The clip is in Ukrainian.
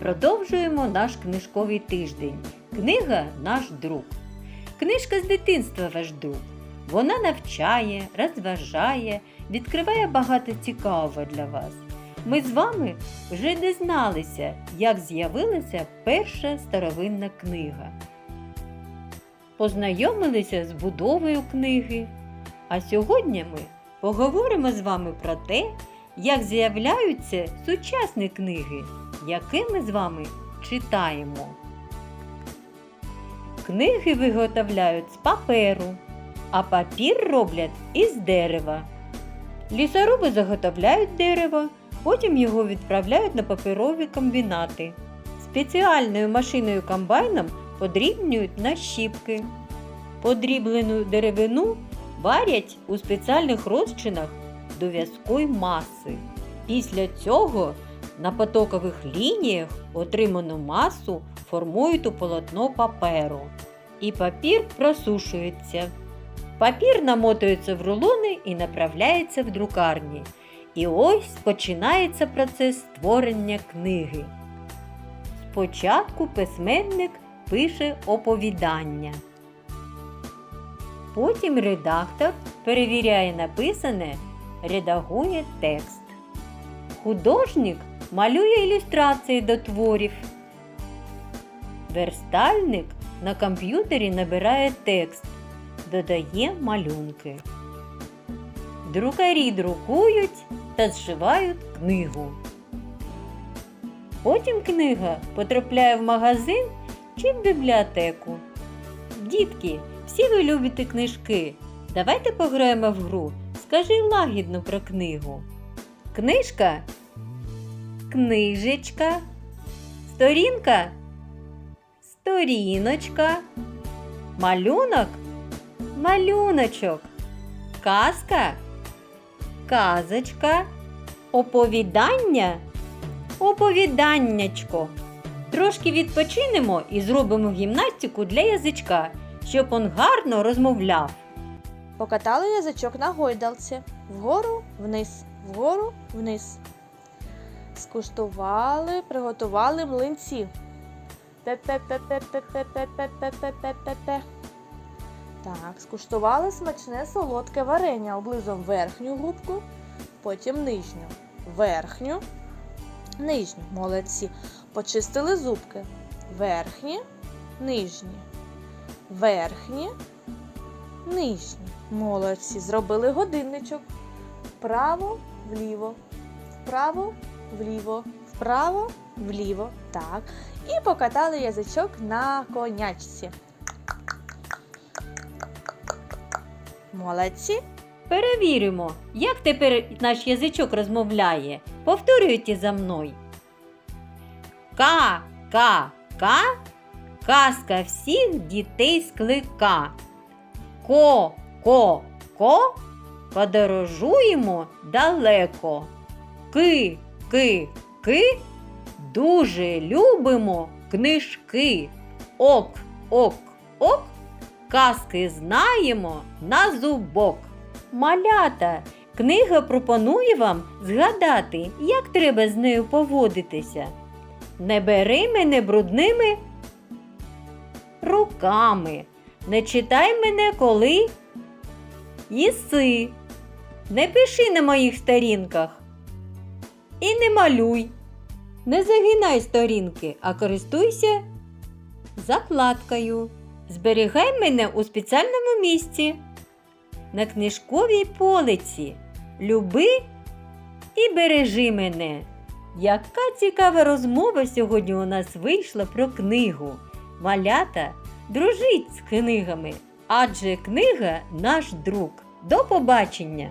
Продовжуємо наш книжковий тиждень. Книга наш друг. Книжка з дитинства ваш друг. Вона навчає, розважає, відкриває багато цікавого для вас. Ми з вами вже дізналися, як з'явилася перша старовинна книга. Познайомилися з будовою книги. А сьогодні ми поговоримо з вами про те, як з'являються сучасні книги, які ми з вами читаємо. Книги виготовляють з паперу, а папір роблять із дерева. Лісоруби заготовляють дерево, потім його відправляють на паперові комбінати. Спеціальною машиною комбайном подрібнюють на щіпки. Подріблену деревину варять у спеціальних розчинах до в'язкої маси. Після цього на потокових лініях отриману масу формують у полотно паперу. І папір просушується. Папір намотується в рулони і направляється в друкарні. І ось починається процес створення книги. Спочатку письменник пише оповідання. Потім редактор перевіряє написане, редагує текст. Художник малює ілюстрації до творів. Верстальник на комп'ютері набирає текст, додає малюнки. Друкарі друкують та зшивають книгу. Потім книга потрапляє в магазин чи в бібліотеку. Дітки, всі ви любите книжки. Давайте пограємо в гру. Скажи лагідно про книгу. Книжка? Книжечка, сторінка? Сторіночка, малюнок? Малюночок, казка? Казочка, оповідання? Оповіданнячко. Трошки відпочинемо і зробимо гімнастику для язичка, щоб он гарно розмовляв. Покатали язичок на гойдалці. Вгору, вниз, вгору, вниз. Скуштували, приготували млинці. Пе-пе-пе-пе-пе-пе-пе-пе-пе-пе-пе. Так, скуштували смачне солодке варення. Облизом верхню губку, потім нижню. Верхню, нижню. Молодці. Почистили зубки. Верхні, нижні. Верхні, нижні. Молодці. Зробили годинничок. Вправо, вліво, вправо, вліво, вправо, вліво. Так. І покатали язичок на конячці. Молодці. Перевіримо, як тепер наш язичок розмовляє. Повторюйте за мною. Ка, ка, ка, казка всіх дітей склика. Ко, ко, ко, подорожуємо далеко. Ки, ки, ки, дуже любимо книжки. Ок, ок, ок, казки знаємо на зубок. Малята, книга пропонує вам згадати, як треба з нею поводитися. Не бери мене брудними руками. Не читай мене, коли їси. Не пиши на моїх сторінках. І не малюй. Не загинай сторінки, а користуйся закладкою. Зберігай мене у спеціальному місці. На книжковій полиці. Люби і бережи мене. Яка цікава розмова сьогодні у нас вийшла про книгу. Малята, дружіть з книгами, адже книга наш друг. До побачення!